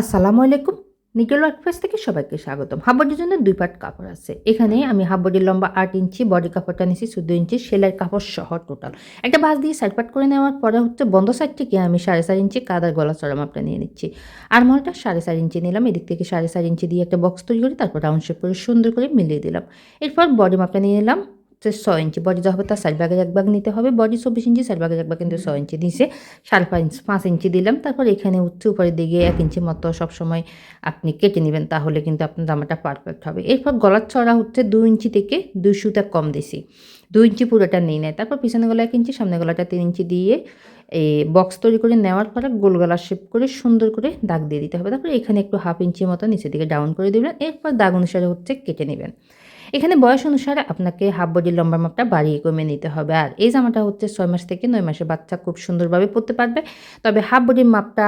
আসসালামু আলাইকুম। Nickel workplace থেকে সবাইকে স্বাগতম। হাবডির জন্য দুই পার্ট কাপড় আছে। এখানে আমি হাবডির লম্বা আট ইঞ্চি, বডি কাপড়টা নিয়েছি চোদ্দ ইঞ্চি সেলাই কাপড় সহ টোটাল। একটা বাস দিয়ে সাইড পাট করে নেওয়ার পরে হচ্ছে বন্ধ সাইড থেকে আমি সাড়ে চার ইঞ্চি কাদার গলা চড়া মাপটা নিয়ে নিচ্ছি। আর মলটা সাড়ে চার ইঞ্চি নিলাম, এদিক থেকে সাড়ে চার ইঞ্চি দিয়ে একটা বক্স তৈরি করে তারপর রাউন্ড শেপ করে সুন্দর করে মিলিয়ে দিলাম। এরপর বডি মাপটা নিয়ে নিলাম। ছয় ইঞ্চি বডি যা হবে তার সাইড ব্যাগের এক ভাগ নিতে হবে। বডি চব্বিশ ইঞ্চি সাইড ব্যাগের এক ভাগ কিন্তু ছয় ইঞ্চি দিয়েছে সাড়ে পাঁচ পাঁচ ইঞ্চি দিলাম। তারপর এখানে উচ্চ উপরের দিকে এক ইঞ্চি মতো সবসময় আপনি কেটে নেবেন, তাহলে কিন্তু আপনার জামাটা পারফেক্ট হবে। এরপর গলার ছড়া হচ্ছে দু ইঞ্চি থেকে দুই সুতা কম দিছি। দু ইঞ্চি পুরোটা নিয়ে নেয় তারপর পিছনে গলা এক ইঞ্চি, সামনে গলাটা তিন ইঞ্চি দিয়ে এই বক্স তৈরি করে নেওয়ার পরে গোল গলা শেপ করে সুন্দর করে দাগ দিয়ে দিতে হবে। তারপর এখানে একটু হাফ ইঞ্চি মতো নিচের দিকে ডাউন করে দিবেন। এরপর দাগ অনুসারে হচ্ছে কেটে নেবেন। এখানে বয়স অনুসারে আপনাকে হাফ বডির লম্বা মাপটা বাড়িয়ে কমে নিতে হবে। আর এই জামাটা হচ্ছে ছয় মাস থেকে নয় মাসের বাচ্চা খুব সুন্দরভাবে পরতে পারবে। তবে হাফ বডির মাপটা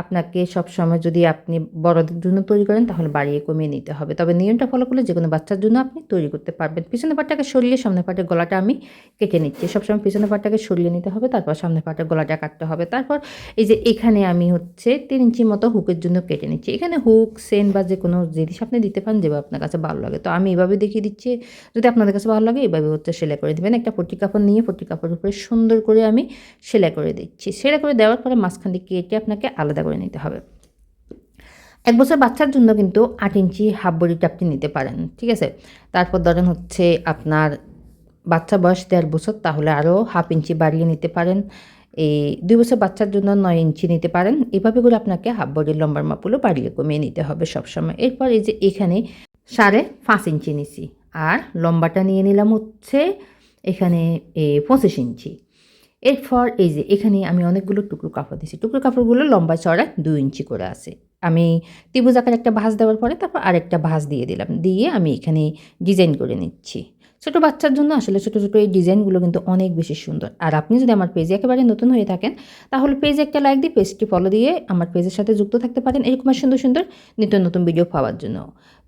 আপনাকে সবসময় যদি আপনি বড়দের জন্য তৈরি করেন, তাহলে বাড়িয়ে কমিয়ে নিতে হবে। তবে নিয়মটা ফলো করলে যে কোনো বাচ্চার জন্য আপনি তৈরি করতে পারবেন। পিছনের পাটটাকে সরিয়ে সামনের পাটের গলাটা আমি কেটে নিচ্ছি। সবসময় পিছনের পাটটাকে সরিয়ে নিতে হবে, তারপর সামনের পাটের গলাটা কাটতে হবে। তারপর এই যে এখানে আমি হচ্ছে তিন ইঞ্চি মতো হুকের জন্য কেটে নিচ্ছি। এখানে হুক সেন বা যে কোনো জিনিস আপনি দিতে পারেন যেভাবে আপনার কাছে ভালো লাগে। তো আমি এভাবে দেখিয়ে দিচ্ছি। যদি আপনাদের কাছে ভালো লাগে এভাবে হচ্ছে সেলাই করে দেবেন। একটা পট্টি কাপড় নিয়ে পট্টি কাপড়ের উপরে সুন্দর করে আমি সেলাই করে দিচ্ছি। সেলাই করে দেওয়ার পরে মাঝখান দিয়ে কেটে আপনাকে আলাদা করে নিতে হবে। এক বছর বাচ্চার জন্য কিন্তু আট ইঞ্চি হাফ বডিটা আপনি নিতে পারেন, ঠিক আছে? তারপর ধরেন হচ্ছে আপনার বাচ্চা বয়স দেড় বছর, তাহলে আরও হাফ ইঞ্চি বাড়িয়ে নিতে পারেন। এই দুই বছর বাচ্চার জন্য নয় ইঞ্চি নিতে পারেন। এভাবে করে আপনাকে হাফ বডির লম্বার মাপগুলো বাড়িয়ে কমিয়ে নিতে হবে সবসময়। এরপর এই যে এখানে সাড়ে পাঁচ ইঞ্চি নিছি। আর লম্বাটা নিয়ে নিলাম হচ্ছে এখানে পঁচিশ ইঞ্চি। এরপর এই যে এখানে আমি অনেকগুলো টুকরো কাপড় দিয়েছি টুকরো কাপড়গুলো লম্বা চড়া দু ইঞ্চি করে আছে। আমি ত্রিভুজ আকার একটা ভাঁজ দেওয়ার পরে তারপর আরেকটা ভাঁজ দিয়ে দিলাম। দিয়ে আমি এখানে ডিজাইন করে নিচ্ছি। ছোটো বাচ্চার জন্য আসলে ছোটো ছোটো এই ডিজাইনগুলো কিন্তু অনেক বেশি সুন্দর। আর আপনি যদি আমার পেজে একেবারে নতুন হয়ে থাকেন, তাহলে পেজে একটা লাইক দিয়ে পেজটি ফলো দিয়ে আমার পেজের সাথে যুক্ত থাকতে পারেন এরকম সুন্দর সুন্দর নিত্য নতুন ভিডিও পাওয়ার জন্য।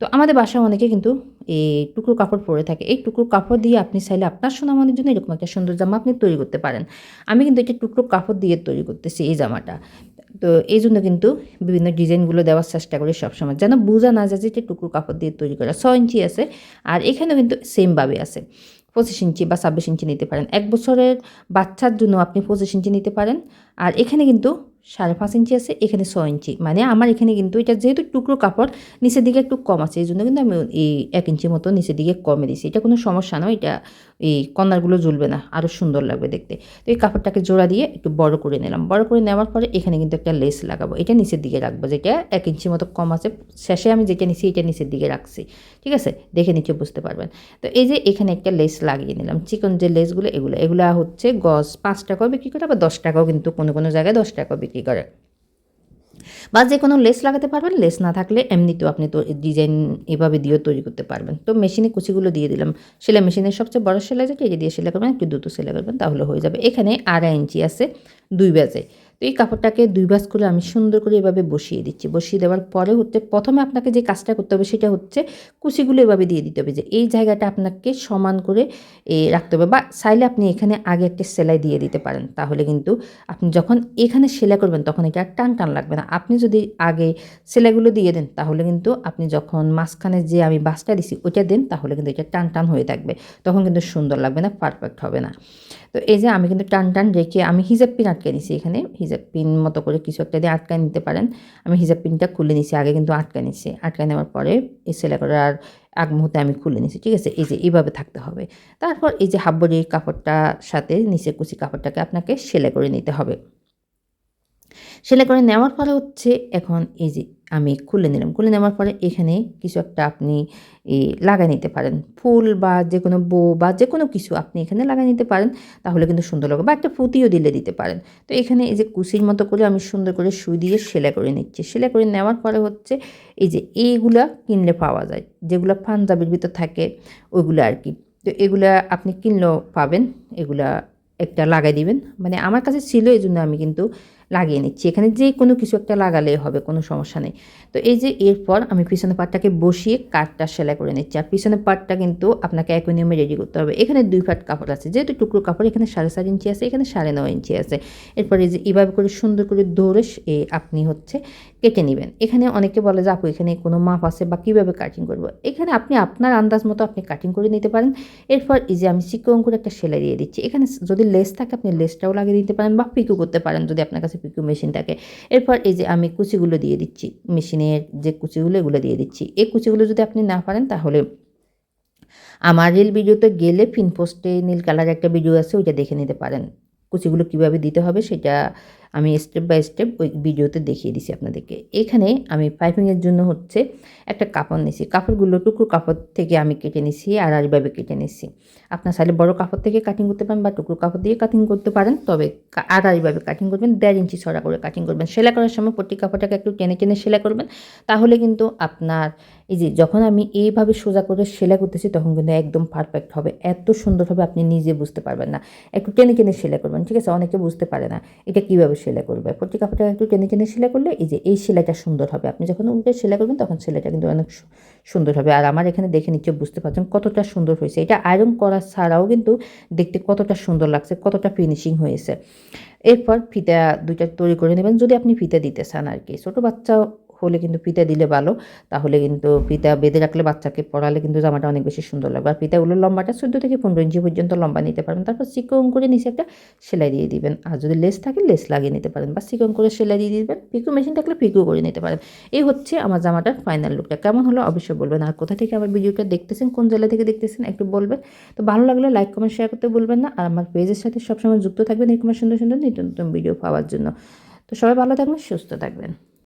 তো আমাদের বাসায় অনেকে কিন্তু এই টুকরো কাপড় পরে থাকে। এই টুকরো কাপড় দিয়ে আপনি চাইলে আপনার সোনামণির জন্য এরকম একটা সুন্দর জামা আপনি তৈরি করতে পারেন। আমি কিন্তু এটা টুকরো কাপড় দিয়ে তৈরি করতেছি এই জামাটা। তো এই জন্য কিন্তু বিভিন্ন ডিজাইনগুলো দেওয়ার চেষ্টা করি সবসময়। যেন বোঝা না যায় যে টুকরো কাপড় দিয়ে তৈরি করা। ছ ইঞ্চি আছে আর এখানেও কিন্তু সেমভাবে আছে। পঁচিশ ইঞ্চি বা ছাব্বিশ ইঞ্চি নিতে পারেন। এক বছরের বাচ্চার জন্য আপনি পঁচিশ ইঞ্চি নিতে পারেন। আর এখানে কিন্তু সাড়ে পাঁচ ইঞ্চি আছে, এখানে ছ ইঞ্চি। মানে আমার এখানে কিন্তু এটা যেহেতু টুকরো কাপড়, নিচের দিকে একটু কম আছে এই জন্য কিন্তু আমি এই এক ইঞ্চি মতো নিচের দিকে কমে দিয়েছি। এটা কোনো সমস্যা নয়, এটা এই কর্নারগুলো জ্বলবে না আরও সুন্দর লাগবে দেখতে। তো এই কাপড়টাকে জোড়া দিয়ে একটু বড় করে নিলাম। বড় করে নেওয়ার পরে এখানে কিন্তু একটা লেস লাগাবো। এটা নিচের দিকে রাখব, যেটা এক ইঞ্চি মতো কম আছে। শেষে আমি যেটা নিছি, এটা নিচের দিকে রাখছি। ঠিক আছে? দেখে নিচে বুঝতে পারবেন। তো এই যে এখানে একটা লেস লাগিয়ে নিলাম। চিকন যে লেসগুলো, এগুলো এগুলো হচ্ছে গজ পাঁচ টাকাও বিক্রি করে, আবার দশ টাকাও কিন্তু কোনো কোনো জায়গায় দশ টাকাও বিক্রি করে? বা যে কোনো লেস লাগাতে পারবেন, লেস না থাকলে এমনিতেও আপনি তো ডিজাইন এভাবে দিয়েও তৈরি করতে পারবেন। তো মেশিনে কুচিগুলো দিয়ে দিলাম। সেলাই মেশিনের সবচেয়ে বড় সেলাই যে কেজি দিয়ে সেলাই করবেন, একটু দ্রুত সেলাই করবেন, তাহলে হয়ে যাবে। এখানে আড়াই ইঞ্চি আছে। দুই ব্যাজে তো এই কাপড়টাকে দুই ভাঁজ করে আমি সুন্দর করে এভাবে বসিয়ে দিচ্ছি। বসিয়ে দেওয়ার পরে হচ্ছে প্রথমে আপনাকে যে কাজটা করতে হবে সেটা হচ্ছে কুচিগুলো এভাবে দিয়ে দিতে হবে যে এই জায়গাটা আপনাকে সমান করে রাখতে হবে বা চাইলে আপনি এখানে আগে একটা সেলাই দিয়ে দিতে পারেন। তাহলে কিন্তু আপনি যখন এখানে সেলাই করবেন তখন এটা টান টান লাগবে না। আপনি যদি আগে সেলাইগুলো দিয়ে দেন তাহলে কিন্তু আপনি যখন মাঝখানে যে আমি বাসটা দিছি ওইটা দেন তাহলে কিন্তু এটা টান টান হয়ে থাকবে। তখন কিন্তু সুন্দর লাগবে না পারফেক্ট হবে না। তো এই যে আমি কিন্তু টান টান রেখে আমি হিজাব পিন আটকে নিছি এখানে। হিজাব পিন মতো করে কিছু একটা দিয়ে আটকায় নিতে পারেন। আমি হিজাব পিনটা খুলে নিছি, আগে কিন্তু আটকায় নিছি। আটকায় নেওয়ার পরে এই সেলাই করার আগ মুহূর্তে আমি খুলে নিছি, ঠিক আছে? এই যে এইভাবে থাকতে হবে। তারপর এই যে হাবড়ি কাপড়টা সাথে নিচে কুচি কাপড়টাকে আপনাকে সেলাই করে নিতে হবে। সেলাই করে নেওয়ার পরে হচ্ছে এখন এই যে আমি খুলে নিলাম। খুলে নেওয়ার পরে এখানে কিছু একটা আপনি লাগাই নিতে পারেন। ফুল বা যে কোনো বো বা যে কোনো কিছু আপনি এখানে লাগাই নিতে পারেন, তাহলে কিন্তু সুন্দর লাগবে। বা একটা পুঁতিও দিলে দিতে পারেন। তো এখানে এই যে কুচির মতো করে আমি সুন্দর করে সুই দিয়ে সেলাই করে নিচ্ছি। সেলাই করে নেওয়ার পরে হচ্ছে এই যে এইগুলা কিনলে পাওয়া যায়। যেগুলো পাঞ্জাবির ভিতর থাকে, ওইগুলো আর কি। তো এগুলা আপনি কিনলেও পাবেন। এগুলা একটা লাগাই দিবেন। মানে আমার কাছে ছিল এই জন্য আমি কিন্তু লাগিয়ে নিচ্ছি। এখানে যে কোনো কিছু একটা লাগালেই হবে, কোনো সমস্যা নেই। তো এই যে এরপর আমি পিছনের পাটটাকে বসিয়ে কাঠটা সেলাই করে নিচ্ছি। আর পিছনের পাটটা কিন্তু আপনাকে একই নিয়মে রেডি করতে হবে। এখানে দুই ফাট কাপড় আছে। যেহেতু টুকরো কাপড়, এখানে সাড়ে চার ইঞ্চি আছে, এখানে সাড়ে নয় ইঞ্চি আছে। এরপর এই যে এভাবে করে সুন্দর করে এ আপনি হচ্ছে কেটে নেবেন। এখানে অনেকে বলে যে, আপু, এখানে কোনো মাপ আছে বা কীভাবে কাটিং করব? এখানে আপনি আপনার আন্দাজ মতো আপনি কাটিং করে নিতে পারেন। এরপর এই যে, আমি চিকন করে একটা সেলাই দিয়ে দিচ্ছি। এখানে যদি লেস থাকে, আপনি লেসটাও লাগিয়ে দিতে পারেন বা পিকু করতে পারেন যদি আপনার কাছে পিকু মেশিন থাকে। এরপর এই যে, আমি কুচিগুলো দিয়ে দিচ্ছি। মেশিনের যে কুচিগুলো, এগুলো দিয়ে দিচ্ছি। এই কুচিগুলো যদি আপনি না পারেন, তাহলে আমার রিল ভিডিওতে গেলে পিন পোস্টে নীল কালার একটা ভিডিও আছে, ওইটা দেখে নিতে পারেন। কুচিগুলো কীভাবে দিতে হবে, সেটা আমি স্টেপ বাই স্টেপ ওই ভিডিওতে দেখিয়ে দিছি আপনাদেরকে। এখানে আমি পাইপিংয়ের জন্য হচ্ছে একটা কাপড় নিছি। কাপড়গুলো টুকরো কাপড় থেকে আমি কেটে নিছি আর আরভাবে কেটে নিছি। আপনার চাইলে বড় কাপড় থেকে কাটিং করতে পারেন বা টুকরো কাপড় দিয়ে কাটিং করতে পারেন, তবে আর আড়াআড়িভাবে কাটিং করবেন, দেড় ইঞ্চি ছড়া করে কাটিং করবেন। সেলাই করার সময় প্রতি কাপড়টাকে একটু টেনে টেনে সেলাই করবেন, তাহলে কিন্তু আপনার এই যে যখন আমি এইভাবে সোজা করে সেলাই করতেছি তখন কিন্তু একদম পারফেক্ট হবে। এত সুন্দর হবে আপনি নিজে বুঝতে পারবেন না। একটু টেনে টেনে সেলাই করবেন, ঠিক আছে? অনেকে বুঝতে পারে না। এটা কীভাবে সেলাই করবে। প্রতি কাপড়টা একটু টেনে টেনে সেলাই করলে এই যে এই সেলাইটা সুন্দর হবে। আপনি যখন উল্টে সেলাই করবেন তখন সেলাইটা কিন্তু অনেক সুন্দর হবে। আর আমার এখানে দেখে নিচ্ছে বুঝতে পারছেন কতটা সুন্দর হয়েছে। এটা আয়রন করা ছাড়াও কিন্তু দেখতে কতটা সুন্দর লাগছে, কতটা ফিনিশিং হয়েছে। এরপর ফিতা দুইটা তৈরি করে নেবেন যদি আপনি ফিতা দিতে চান আর কি ছোটো বাচ্চা হলে কিন্তু ফিতা দিলে ভালো। তাহলে কিন্তু ফিতা বেঁধে রাখলে বাচ্চাকে পড়ালে কিন্তু জামাটা অনেক বেশি সুন্দর লাগবে। আর ফিতাগুলোর লম্বাটা চোদ্দ থেকে পনেরো ইঞ্চি পর্যন্ত লম্বা নিতে পারবেন তারপর চিকন করে নিচে একটা সেলাই দিয়ে দিবেন। আর যদি লেস থাকে, লেস লাগিয়ে নিতে পারেন। বা চিকন করে সেলাই দিয়ে দিবেন। পিকু মেশিন থাকলে পিকু করে নিতে পারেন। এই হচ্ছে আমার জামাটার ফাইনাল লুকটা কেমন হলো অবশ্যই বলবেন। আর কোথা থেকে আমার ভিডিওটা দেখতেছেন, কোন জেলা থেকে দেখতেছেন একটু বলবেন। তো ভালো লাগলে লাইক কমেন্ট শেয়ার করতে বলবেন না। আর আমার পেজের সাথে সবসময় যুক্ত থাকবেন এরকম সুন্দর সুন্দর নিত্য নতুন ভিডিও পাওয়ার জন্য। তো সবাই ভালো থাকবেন, সুস্থ থাকবেন।